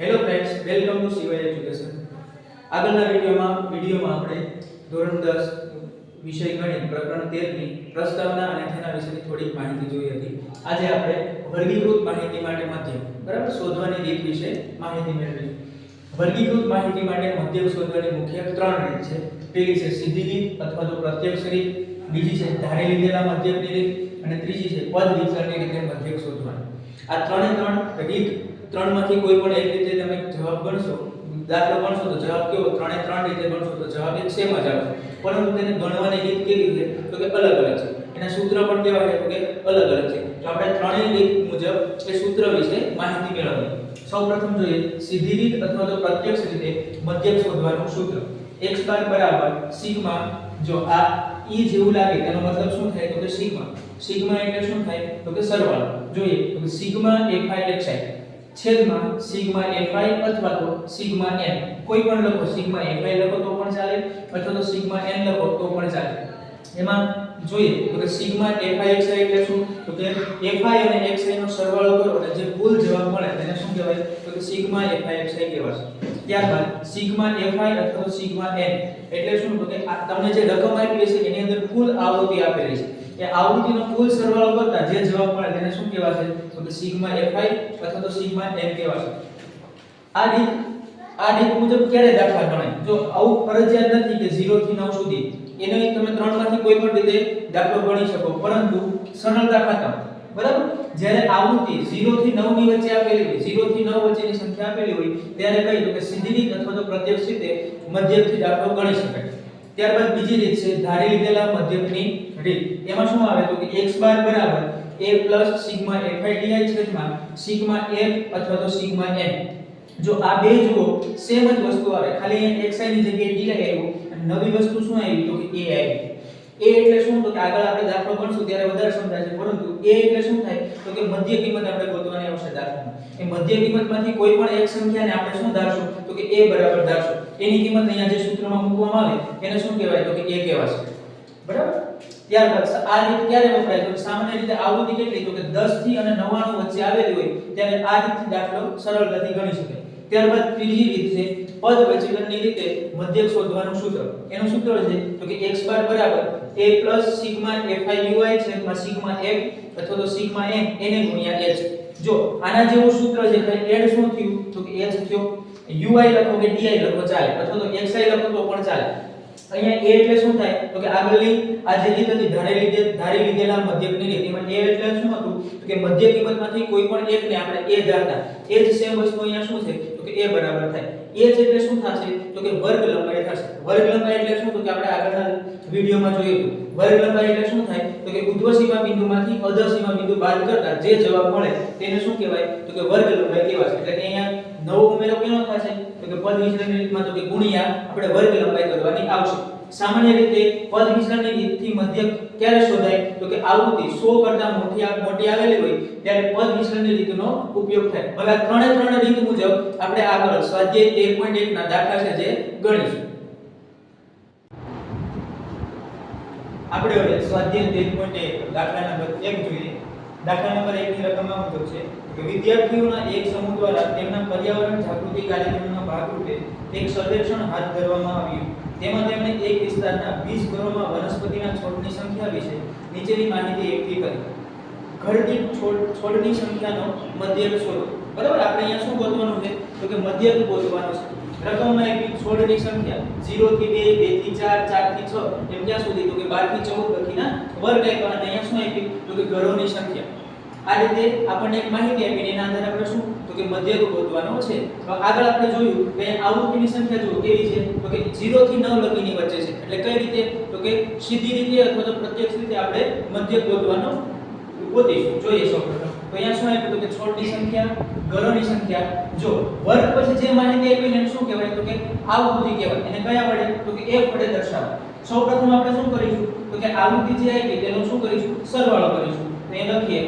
Hello friends welcome to સિવાય education આગળના વિડીયોમાં વિડીયોમાં આપણે ધોરણ 10 વિષય ગણિત પ્રકરણ 13 ની પ્રસ્તાવના અને તેના વિશેની થોડીક માહિતી જોઈ હતી. આજે આપણે વર્ગીકૃત માહિતી માટે મધ્યમ, બરાબર? શોધવાની રીત વિશે માહિતી મેળવી વર્ગીકૃત માહિતી માટે મધ્યમ શોધવાની મુખ્ય ત્રણ રીત છે. પેલી છે સીધી રીત અથવા તો પ્રત્યક્ષ રીત. બીજી છે, ધારી લીધેલા મધ્યકની રીત અને ત્રીજી છે, પદ વિચારની રીતે મધ્યક શોધવાની. આ ત્રણે ત્રણ રીત, ત્રણમાંથી કોઈ પણ એક રીતે તમે જવાબ ગણશો, દાખલો ગણશો તો જવાબ કેવો? ત્રણે ત્રણ રીતે ગણશો તો જવાબ એક સેમ જ આવશે. પરંતુ તેને ગણવાની રીત કેવી છે? તો કે અલગ અલગ છે. એના સૂત્ર પણ કેવા છે? તો કે અલગ અલગ છે. તો આપણે ત્રણેય રીત મુજબ એ સૂત્ર વિશે માહિતી મેળવવી સૌપ્રથમ જોઈએ, સીધી રીત અથવા તો પ્રત્યક્ષ રીતે મધ્યક શોધવાનું સૂત્ર. x બાર બરાબર સિગ્મા જો આ e જેવું લાગે તેનો મતલબ શું થાય? તો કે સિગ્મા. સિગ્મા એટલે શું થાય? તો કે સરવાળો. જોઈએ, તો કે સિગ્મા fi xi છેદમાં સિગ્મા fi અથવા તો સિગ્મા n. કોઈ પણ લખો, સિગ્મા fi લખો તો પણ ચાલે, અથવા તો સિગ્મા n લખો તો પણ ચાલે. એમાં જોઈએ, તો કે સિગ્મા fi xi એટલે શું? તો કે fi અને xi નો સરવાળો કરો અને જે કુલ જવાબ મળે, તેને શું કહેવાય? તો કે સિગ્મા fi xi કહેવાશે. ત્યારબાદ સિગ્મા fi અથવા સિગ્મા n એટલે શું? તો કે આ તમને જે રકમ આપી છે એની અંદર કુલ આવૃત્તિ આપેલી છે. એ આવૃત્તિનો કુલ સરવાળો કરતા જે જવાબ મળે તેને શું કહેવાશે? તો કે સિગ્મા fi અથવા તો સિગ્મા n કહેવાશે. આ રીત આ રીત મુજબ ક્યારે દાખલા ગણાય? જો આવું ફરજિયાત નથી કે 0 થી 9 સુધી, એને તમે ત્રણમાંથી કોઈ પણ રીતે દાખલો ગણી શકો, પરંતુ સરળતા ખાતર બરાબર? જ્યારે આવૃત્તિ 0 થી 9 ની વચ્ચે આપેલી હોય 0 થી 9 વચ્ચેની સંખ્યા આપેલી હોય, ત્યારે કહી તો કે સીધી અથવા તો પ્રત્યક્ષ રીતે મધ્યકથી દાખલો ગણી શકાય. ત્યારબાદ બીજી રીત છે, ધારી લીધેલા મધ્યકની રીત. એમાં શું આવે તો કે x બાર બરાબર a સિગ્મા fi છેદમાં સિગ્મા f અથવા તો સિગ્મા n જો આ બે જુઓ, સેમ જ વસ્તુ આવે. ખાલી xi ની જગ્યાએ di આવ્યું અને નવી વસ્તુ શું આવી તો કે a a એટલે શું? તો કે આગળ આપણે દાખલો ભણશું ત્યારે વધારે સમજાશે પરંતુ એ એટલે શું થાય? તો કે મધ્ય કિંમત આપણે ગોતવાની આવશે દાખલામાં. એ મધ્ય કિંમતમાંથી કોઈ પણ એક સંખ્યાને આપણે શું ધારશું? તો કે a બરાબર ધારશું. એની કિંમત અહીંયા જે સૂત્રમાં મૂકવામાં આવે, એને શું કહેવાય? તો કે a કહેવાશે. બરાબર? ત્યારબાદ આ રીત ક્યારે વપરાય? તો સામાન્ય રીતે આવૃત્તિ કેટલી? તો કે 10 થી અને 99 વચ્ચે આવેલી હોય, ત્યારે આ રીતથી દાખલો સરળતાથી ગણી શકાય. ત્યારબાદ ત્રીજી રીત છે પદ વિચલનની રીતે મધ્યક શોધવાનું સૂત્ર. એનું સૂત્ર છે તો કે x બાર બરાબર a સિગ્મા fi ui છેદમાં સિગ્મા f અથવા તો સિગ્મા n એને ગુણ્યા h. જો આના જેવું સૂત્ર છે ખાલી એડ શું થયું? તો કે h થયો. ui લખો કે di લખો, ચાલે. અથવા તો xi લખો તો પણ ચાલે. અહીંયા a એટલે શું થાય? તો કે આગળની આ જે રીત હતી, ધારી લીધે ધારી લીધેલા મધ્યકની રીત એમાં a એટલે શું હતું? તો કે મધ્ય કિંમતમાંથી કોઈ પણ એકને આપણે a ધારતા. એ જ સેમ વસ્તુ અહીંયા શું છે? તો કે a બરાબર થાય. A છે એટલે શું થશે? તો કે વર્ગ લંબાઈ થશે. વર્ગ લંબાઈ એટલે શું? તો કે આપણે આગળના વિડિયોમાં જોયું હતું. વર્ગ લંબાઈ એટલે શું થાય? તો કે ઉધ્વ સીમા બિંદુમાંથી અધર બિંદુ બાદ કરતા જે જવાબ મળે તેને શું કહેવાય? તો કે વર્ગ લંબાઈ કહેવાય એટલે કે અહીંયા નવો ઉમેરો કેનો થશે? તો કે પદ વિચલનની રીતમાં તો કે ગુણ્યા આપણે વર્ગ લંબાઈ કરવાની આવશે. સામાન્ય રીતે પદ વિચલનની રીતથી મધ્ય ક્યારે શોધાય? તો કે આવૃત્તિ 100 કરતા મોટી મોટી આવેલી હોય ત્યારે પદ વિચલનની રીતનો ઉપયોગ થાય. હવે આ ત્રણે ત્રણ રીત મુજબ આપણે આગળ સ્વાધ્યાય 1.1 ના દાખલા છે જે ગણીશું. આપણે હવે સ્વાધ્યાય 13.1 દાખલા નંબર 1 જોઈએ. દાખલા નંબર 1 ની રકમ આ મુજબ છે કે વિદ્યાર્થીઓના એક સમૂહ દ્વારા તેમના પર્યાવરણ જાગૃતિ કાર્યક્રમના ભાગરૂપે એક સર્વેક્ષણ હાથ ધરવામાં આવ્યું. તેમાં તેમણે એક વિસ્તારના 20 ઘરોમાં વનસ્પતિના છોડની સંખ્યા વિશે નીચેની માહિતી એકઠી કરી. ઘર છોડ, છોડની સંખ્યાનો મધ્યક શોધો. બરાબર? આપણે અહીંયા શું ગોતવાનું છે? તો કે મધ્યક ગોતવાનું છે. રકમમાં એક છોડની સંખ્યા 0 થી 2 2 થી 4 4 થી 6 એમ ક્યાં સુધી? તો કે 12 થી 14 લખીના વર્ગ આપ્યા અને અહીંયા શું આપી તો કે ઘરોની સંખ્યા. આ રીતે આપણને એક માહિતી આપીને એના આધારે આપણે શું? તો કે મધ્યક ગોતવાનો છે. તો આગળ આપણે જોયું કે આવૃત્તિની સંખ્યા જો કેવી છે? તો કે 0 થી 9 લગીની વચ્ચે છે. એટલે કઈ રીતે? તો કે સીધી રીતે અથવા તો પ્રત્યક્ષ રીતે આપણે મધ્યક ગોતવાનો ગોતીશું. જોઈએ સૌપ્રથમ તો અહીંયા શું આપ્યું કે છોડની સંખ્યા, ઘરોની સંખ્યા. જો વર્ગ પછી જે માહિતી આપી એને શું કહેવાય? તો કે આવૃત્તિ કહેવાય. એને કયા વડે? તો કે f વડે દર્શાવો. સૌપ્રથમ આપણે શું કરીશું? તો કે આવૃત્તિ જે આપી તેનો શું કરીશું? સરવાળો કરીશું. તો એ લખીએ,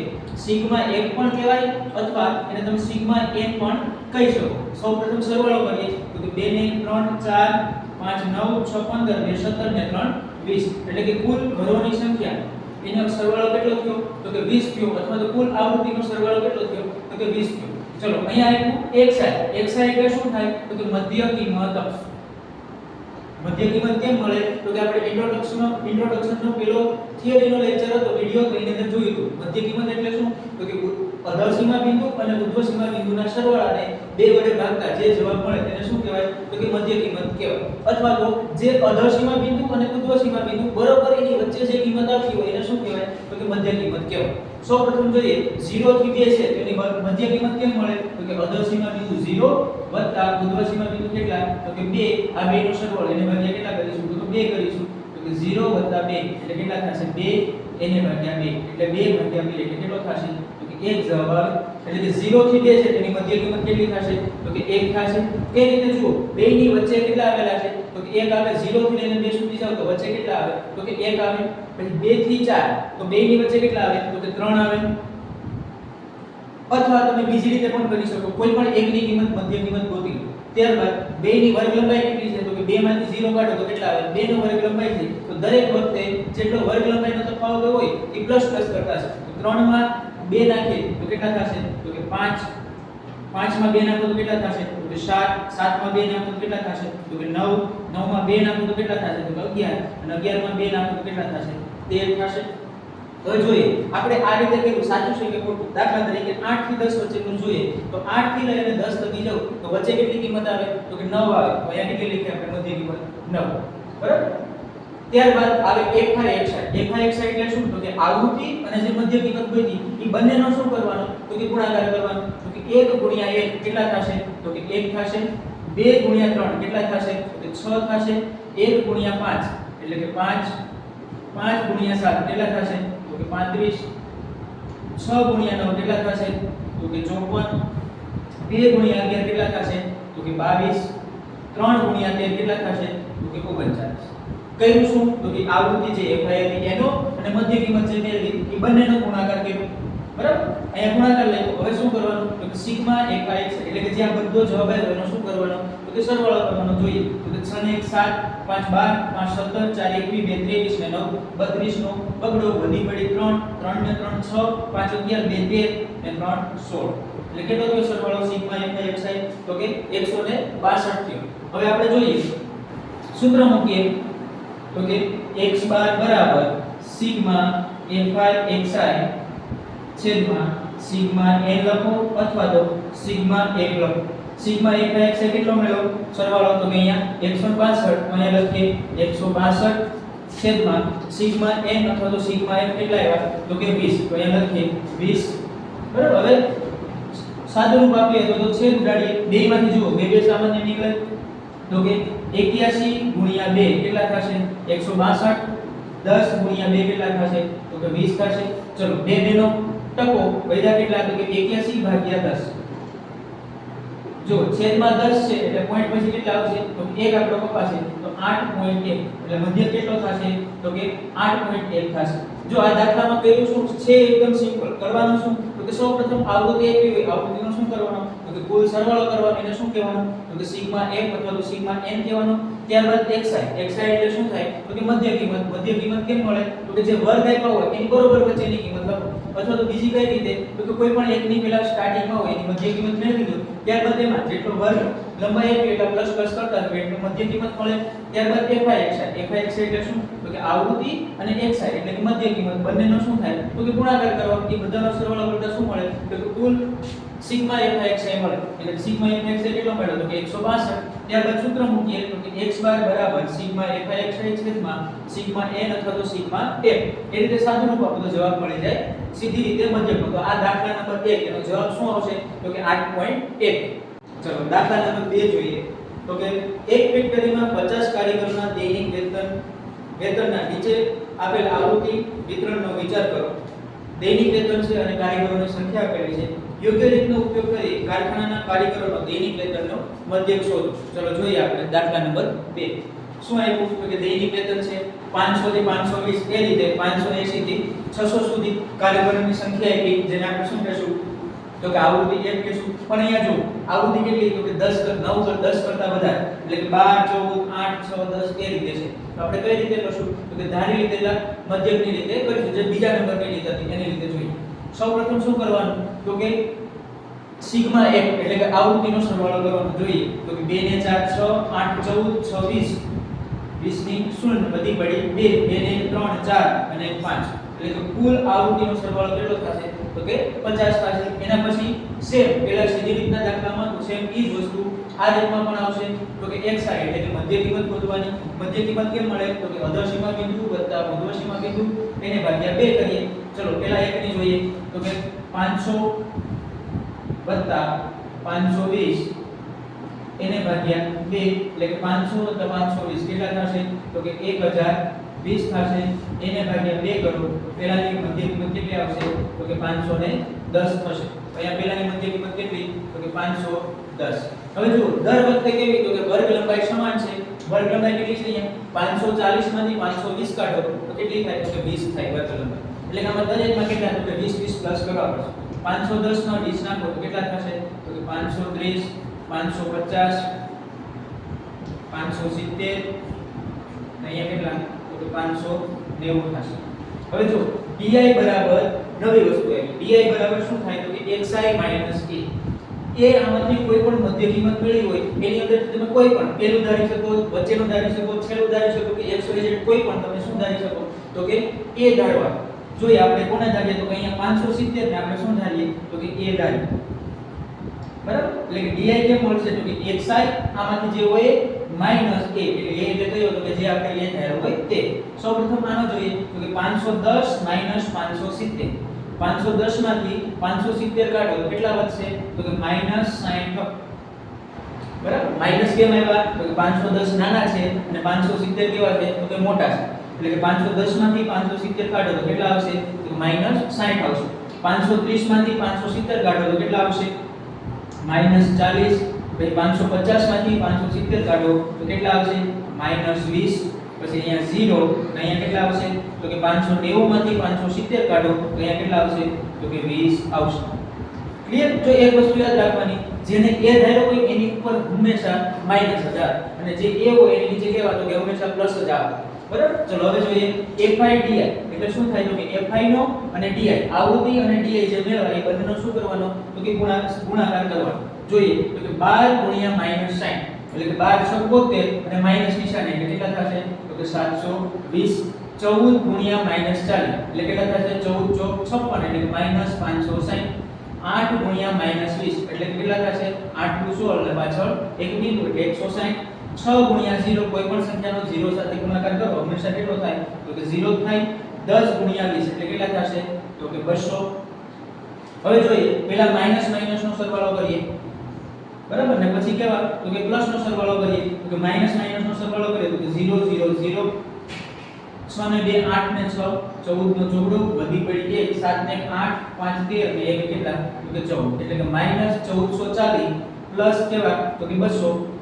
સિગ્મા 1 પણ કહેવાય અથવા એને તમે સિગ્મા n પણ કહી શકો. સૌપ્રથમ સરવાળો કરીએ. તો કે 2 ને 3 4 5 9 6 15 ને 17 ને 3 20 એટલે કે કુલ ઘરોની સંખ્યા એનો સરવાળો કેટલો થયો? તો કે 20 થયો. અથવા તો કુલ આવૃત્તિનો સરવાળો કેટલો થયો? તો કે 20 થયો. ચલો, અહીંયા આપ્યું xi. xi એટલે શું થાય? તો કે મધ્ય કિંમત મધ્ય કિંમત કેમ મળે? તો કે આપણે ઇન્ટ્રોડક્શન ઇન્ટ્રોડક્શનનો પેલો થિયરી નો લેક્ચર હતો વિડિયો તો એની અંદર જોયું હતું. મધ્ય કિંમત એટલે શું? તો કે અધર સીમા બિંદુ અને ઉર્ધ્વ સીમા બિંદુના સરવાળાને બે વડે ભાગતા, જે જવાબ મળે તેને શું કહેવાય? તો કે મધ્ય કિંમત કહેવાય. અથવા તો જે અધર સીમા બિંદુ અને ઉર્ધ્વ સીમા બિંદુ બરોબર એની વચ્ચે જે કિંમત આવતી હોય એને શું કહેવાય? તો કે મધ્ય કિંમત કહેવાય. સૌપ્રથમ જોઈએ 0 થી 2 છે તેની મધ્ય કિંમત કેમ મળે? તો કે અધર સીમા બિંદુ 0 વત્તા ઉર્ધ્વ સીમા બિંદુ કેટલા? તો કે 2 આ બેનો સરવાળો એને ભાગ્યા કેટલા કરીશું? તો 2 કરીશું. તો કે 0 વત્તા 2 એટલે કેટલા થશે 2 એને ભાગ્યા 2 એટલે 2 ભાગ્યા 2 એટલે કેટલો થશે તો કે એક જવાબ આવે એટલે કે 0 થી 2 છે તેની મધ્ય કિંમત કેટલી થશે તો કે 1 થશે એ રીતે જુઓ બે ની વચ્ચે કેટલા આવેલા છે તો કે 1 આવે 0 થી લઈને 2 સુધી જાવ તો વચ્ચે કેટલા આવે તો કે 1 આવે પછી 2 થી 4 તો બે ની વચ્ચે કેટલા આવે તો કે 3 આવે અથવા તમે બીજી રીતે પણ કરી શકો કોઈ પણ એકની કિંમત મધ્ય કિંમત ગોતી લો ત્યારબાદ બે ની વર્ગ લંબાઈ કેટલી છે? તો કે 2 માંથી 0 કાઢો તો કેટલા આવે? 2 નો વર્ગ લંબાઈ છે. તો દરેક વખતે જેટલો વર્ગ લંબાઈનો તફાવત હોય, એ પ્લસ પ્લસ કરતા છે તો 3 માં 2 નાખીએ તો કેટલા થશે? તો કે 5 5 માં 2 નાખો તો કેટલા થશે? તો કે 7 7 માં 2 નાખો તો કેટલા થશે? તો કે 9 9 માં 2 નાખો તો કેટલા થશે? તો કે 11 અને 11 માં 2 નાખો તો કેટલા થશે? 13 થશે. હવે જોઈએ, આપણે આ રીતે કેવું સાચું છે કે ખોટું? દાખલા તરીકે 8 થી 10 વચ્ચેનું જોઈએ, તો 8 થી લઈને 10 સુધી જાવ, તો વચ્ચે કેટલી કિંમત આવે? તો કે 9 આવે. તો અહીંયા કેટલી લખી આપણે? મધ્ય કિંમત 9 બરાબર? ત્યારબાદ આવે FI XI FI XI એટલે શું? તો કે આવૃત્તિ અને જે મધ્ય કિંમત હતી એ બંનેનો શું કરવાનો? તો કે ગુણાકાર કરવાનો. તો કે 1 ગુણ્યા 1 કેટલા થશે? તો કે 1 થશે 2 ગુણ્યા 3 કેટલા થશે? તો કે 6 થશે. 1 ગુણ્યા 5 એટલે કે 5 5 ગુણ્યા 7 કેટલા થશે? તો કે 35 6 ગુણ્યા 9 કેટલા થશે? તો કે 54 2 ગુણ્યા 11 કેટલા થશે? તો કે 22 3 ગુણ્યા 13 કેટલા થશે? તો કે 39 કયું શું? તો કે આવૃત્તિ જે FI હતી એનો અને મધ્ય કિંમત જે મેળવી એ બંનેનો ગુણાકાર કર્યો. બરાબર? અહીંયા ગુણાકાર લખ્યો. હવે શું કરવાનું? તો કે સિગ્મા FI એટલે કે જ્યાં બધો જવાબ આવ્યો એનો શું કરવાનો? તો કે સરવાળો કરવાનો જોઈએ તો કે 6 ને 1 7 5 12 5 17 4 21 ને 9 32 નો બગડો વધી પડી 3 3 ને 3 6 5 11 2 13 ને 3 16 એટલે કેટલો થયો સરવાળો? સિગ્મા FI XI તો કે 162 થયો. હવે આપણે જોઈએ. સૂત્ર મૂકીએ. તો કે x બાર બરાબર સિગ્મા fi xi છેદમાં સિગ્મા n લખો અથવા તો સિગ્મા 1 લખો. સિગ્મા fi xi કેટલો મળ્યો સરવાળો તો કે અહીંયા 162 અહીંયા લખીએ 162 છેદમાં સિગ્મા n અથવા તો સિગ્મા f કેટલા આવ્યા તો કે 20 તો અહીંયા લખીએ 20 બરાબર હવે સાદું રૂપ આપીએ તો તો છેદ ઉડાડીએ બે માંથી જુઓ, બે બે સામાન્ય નીકળે। તો કે 81 ગુણ્યા 2 કેટલા થશે? 162 10 ગુણ્યા 2 કેટલા થશે? તો કે 20 થશે। ચલો, બે બેનો ટકો. વૈધા કેટલા? તો કે 81 ભાગ્યા 10 જો છેદમાં 10 છે, એટલે પોઈન્ટ પછી કેટલા આવશે? તો એક પપ્પા કપાશે તો 8.1 એટલે મધ્ય કેટલો થશે? તો કે 8.1 થશે. જો આ દાખલામાં પહેલું શું છે એકદમ સિમ્પલ કરવાનું શું? તો કે સૌપ્રથમ આવૃત્તિ આપી હોય, આવૃત્તિનો શું કરવાનો? તો કે કુલ સરવાળો કરવાનો, એને શું કહેવાનું? તો કે સિગ્મા f અથવા તો સિગ્મા n કહેવાનું. ત્યારબાદ xi xi એટલે શું થાય? તો કે મધ્ય કિંમત મધ્ય કિંમત કેમ મળે? તો કે જે વર્ગ આપ્યો હોય, એની બરોબર વચ્ચેની કિંમત લખો. અથવા તો બીજી કઈ રીતે? તો કે કોઈ પણ એકની પેલા સ્ટાર્ટિંગમાં હોય, એની મધ્ય કિંમત મેળવી દો. ત્યારબાદ એમાં જેટલો વર્ગ લંબાઈ આપી એટલે પ્લસ પ્લસ કરતા તો એટલે મધ્ય કિંમત મળે. ત્યારબાદ fi xi fi xi એટલે શું? તો કે આવૃત્તિ અને xi એટલે કે મધ્ય કિંમત બંનેનો શું થાય? તો કે ગુણાકાર કરવાનો એ બધાનો સરવાળો કરતા શું મળે? તો કે કુલ સિગ્મા fi xi મળે. એટલે સિગ્મા fi xi કેટલો મળ્યો? તો કે 162 ત્યારબાદ સૂત્ર મૂકીએ. તો કે x બાર બરાબર સિગ્મા fi xi છેદમાં સિગ્મા n અથવા તો સિગ્મા f. એ રીતે સાદું રૂપ આપો તો જવાબ મળી જાય. સીધી રીતે મધ્યક તો આ દાખલા નંબર 1 એનો જવાબ શું આવશે? તો કે 8.1 ચલો દાખલા નંબર 2 જોઈએ. તો કે એક ફેક્ટરીમાં 50 કારીગરોના દૈનિક વેતન, વેતનના નીચે આપેલ આવૃત્તિ વિતરણનો વિચાર કરો. દૈનિક વેતન છે અને કારીગરોની સંખ્યા આપેલી છે. યોગ્ય રીતનો ઉપયોગ કરી કારખાનાના કારીગરોનો દૈનિક વેતનનો મધ્યક શોધો. ચલો, જોઈએ આપણે દાખલા નંબર 2 શું આપ્યું? કે દૈનિક વેતન છે 500 થી 520 એ રીતે 580 થી 600 સુધી કારીગરોની સંખ્યા આપી, જેને આપણે શું કહેશું? તો કે આવૃત્તિ એક કહેશું પણ અહીંયા જો, આવૃત્તિ કેટલી? તો કે 10 કર 9 કર 10 કરતા વધારે. એટલે કે 12 14 8 6 10 એ રીતે છે. તો આપણે કઈ રીતે કરશું? તો કે ધારી લીધેલા મધ્યકની રીતે કરીશું. જે બીજા નંબરની રીત હતી, એની રીતે જોઈએ. સૌપ્રથમ શું કરવાનું? તો કે સિગ્મા 1 એટલે કે આવૃત્તિનો સરવાળો કરવાનો. જોઈએ. તો કે 2 ને 4 6 8 14 26 20 ની શૂન્ય બધી પડી 2 2 ને 3 4 અને 5 એટલે કે કુલ આવૃત્તિનો સરવાળો કેટલો થશે? તો કે 50 થશે. એના પછી સેમ પેલા સીધી રીતના દાખલામાં સેમ ઈ જ વસ્તુ આ રીતમાં પણ આવશે. તો કે x i એટલે કે મધ્ય કિંમત શોધવાની મધ્ય કિંમત કેમ મળે? તો કે અધર સીમા બિંદુ વત્તા મધ્ય સીમા બિંદુ. એને ભાગ્યા 2 કરીએ. ચલો પેલા એક ની જોઈએ. તો કે 500 વત્તા 520 એને ભાગ્યા 2 એટલે કે 500 વત્તા 520 કેટલા થશે? તો કે 1020 થશે, એને ભાગ્યા 2 કરો પેલાની મધ્ય કિંમત કેટલી આવશે? તો કે 510 થશે. અહીંયા પેલાની મધ્ય કિંમત કેટલી? તો કે 510 હવે જુઓ, દર વખતે કેવી તો કે વર્ગ લંબાઈ સમાન છે. વર્ગ લંબાઈ કેટલી છે અહીંયા? 540 માંથી 520 કાઢો, તો કેટલી થાય? તો કે 20 થાય વર્ગ લંબાઈ. એટલે કે આમાં દરેકમાં કેટલા? તો કે 20 20 પ્લસ કરવા પડશે. 510 માં 20 નાખો, તો કેટલા થશે? તો કે 530 550 570 અહીંયા કેટલા? તો પાંચસો 590 થશે. હવે જો pi બરાબર નવી વસ્તુ આવી. pi બરાબર શું થાય? તો કે xi a એ આમાંથી કોઈ પણ મધ્ય કિંમત મેળવી હોય, એની અંદર તમે કોઈ પણ પહેલું ધારી શકો, વચ્ચેનું ધારી શકો, છેલ્લું ધારી શકો કે x, y, z, કોઈ પણ તમે શું ધારી શકો? તો કે a ધારવા જોઈએ આપણે કોને ધારીએ? તો કે અહીંયા 570 ને આપણે શું ધારીએ? તો કે a ધારીએ બરાબર? એટલે કે di કેમ મળશે? તો કે xi આમાંથી જે હોય માઇનસ a. એટલે a એટલે કયો? તો કે જે આપણે a ધાર્યો હોય તે. સૌપ્રથમ આનો જોઈએ. તો કે 510 માઇનસ 570 510 માંથી 570 કાઢો કેટલા વધશે? તો કે માઇનસ 60 બરાબર? માઇનસ કેમ આવ્યા? તો કે 510 નાના છે અને 570 કેવા છે? તો કે મોટા છે. એટલે કે 510 માંથી 570 કાઢો તો કેટલા આવશે? તો માઇનસ 60 આવશે. 530 માંથી 570 કાઢો તો કેટલા આવશે? માઇનસ 40 પછી પાંચસો પચાસમાંથી પાંચસો સિત્તેર કાઢો, તો કેટલા આવશે? માઇનસ વીસ, પછી અહીંયા 0 અને અહીંયા કેટલા આવશે? તો કે પાંચસો નેવુંમાંથી પાંચસો સિત્તેર કાઢો, તો અહીંયા કેટલા આવશે? તો કે વીસ આવશે. ક્લિયર જો એક વસ્તુ યાદ રાખવાની, જેને એ ધાર્યો હોય એની ઉપર હંમેશા માઇનસ હજાર અને જે એ હોય એની નીચે કહેવા તો કે હંમેશા પ્લસ હજાર બરાબર? ચલો, હવે જોઈએ. Fi di એટલે શું થાય તો કે fi નો અને di આવૃત્તિ અને di જે મેળવાય એ બંનેનો શું કરવાનો? તો કે ગુણા ગુણાકાર કરવાનો. જોઈએ. તો કે 12 ગુણ્યા માઇનસ 60 એટલે કે 12 76 અને માઇનસ નિશાન. એટલે કેટલા થશે? તો કે 720 14 ગુણ્યા માઇનસ 40 એટલે કેટલા થશે? 14 ચોક 56 એટલે માઇનસ 560 8 ગુણ્યા માઇનસ 20 એટલે કેટલા થશે? 8 દુ 16 એટલે પાછળ એક બિંદુ. એટલે 160 6 ગુણ્યા 0 કોઈ પણ સંખ્યાનો 0 સાથે ગુણાકાર કરો, હંમેશા કેટલો થાય? તો કે 0 થાય 10 ગુણ્યા 20 એટલે કેટલા થશે? તો કે 200 હવે જોઈએ પહેલા માઇનસ માઇનસ નો સરવાળો કરીએ. બરાબર ને? પછી કેવા? તો કે પ્લસ નો સરવાળો કરીએ. તો કે માઇનસ માઇનસ નો સરવાળો કરીએ, તો કે 0 0 0 6 ને 2 8 ને 6 14 નો જોડો વધી પડી 1 7 ને 8 5 13 અને 1 કેટલા? તો કે 14 એટલે કે માઇનસ 1440 પ્લસ કેવા? તો કે 200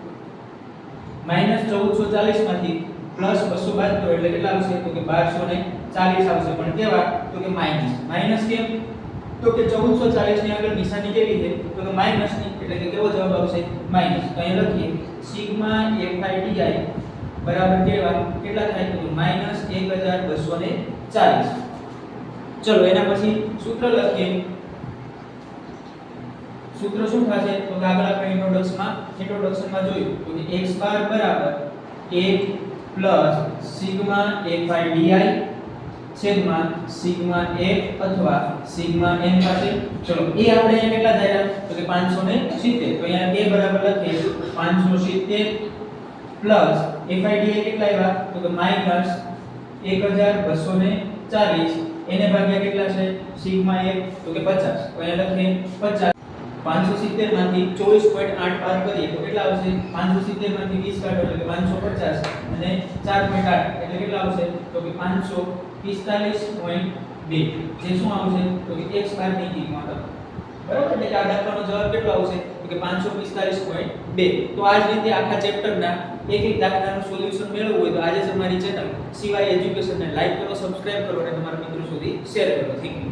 માઇનસ 1440 માંથી પ્લસ 200 બાદ કરો એટલે કેટલા આવશે? તો કે 1240 આવશે. પણ કેવા તો કે માઇનસ માઇનસ કેમ? તો કે 1440 ની આગળ નિશાની કેવી છે? તો કે માઇનસની. એટલે કે કેવો જવાબ આવશે? માઇનસ તો અહીં લખીએ, સિગ્મા fi આઈ બરાબર કેવા કેટલા થાય? તો માઇનસ 1240 ચલો, એના પછી સૂત્ર લખીએ. સૂત્ર શું થશે તો કે આગળ આપણે ઇન્ટ્રોડક્શનમાં ઇન્ટ્રોડક્શનમાં જોયું. તો કે x બાર બરાબર 1 પ્લસ સિગ્મા i di છેદમાં સિગ્મા f અથવા સિગ્મા n પાસે ચલો એ આપણે અહીંયા કેટલા ધાર્યા તો કે 570 તો અહીંયા a બરાબર લખીએ 570 પ્લસ fi di કેટલા આવ્યા? તો કે માઇનસ 1240 એને ભાગ્યા કેટલા છે? Sigma f. તો કે 50 તો અહીંયા લખીએ 50 570 માંથી 24.8 પાર કરીએ તો કેટલા આવશે? 570 માંથી 20 કાઢો એટલે કે 550 અને 4.8 એટલે કેટલા આવશે? તો કે 545.2 જે શું આવશે? તો કે x બારની કિંમત બરાબર? એટલે કે આ દાખલાનો જવાબ કેટલો આવશે? તો કે 545.2 તો આ જ રીતે આખા ચેપ્ટરના એક એક દાખલાનું સોલ્યુશન મેળવવું હોય તો આજે જ અમારી ચેનલ સિવાય એજ્યુકેશનને લાઈક કરો, સબસ્ક્રાઇબ કરો અને તમારા મિત્રો સુધી શેર કરો. Thank you.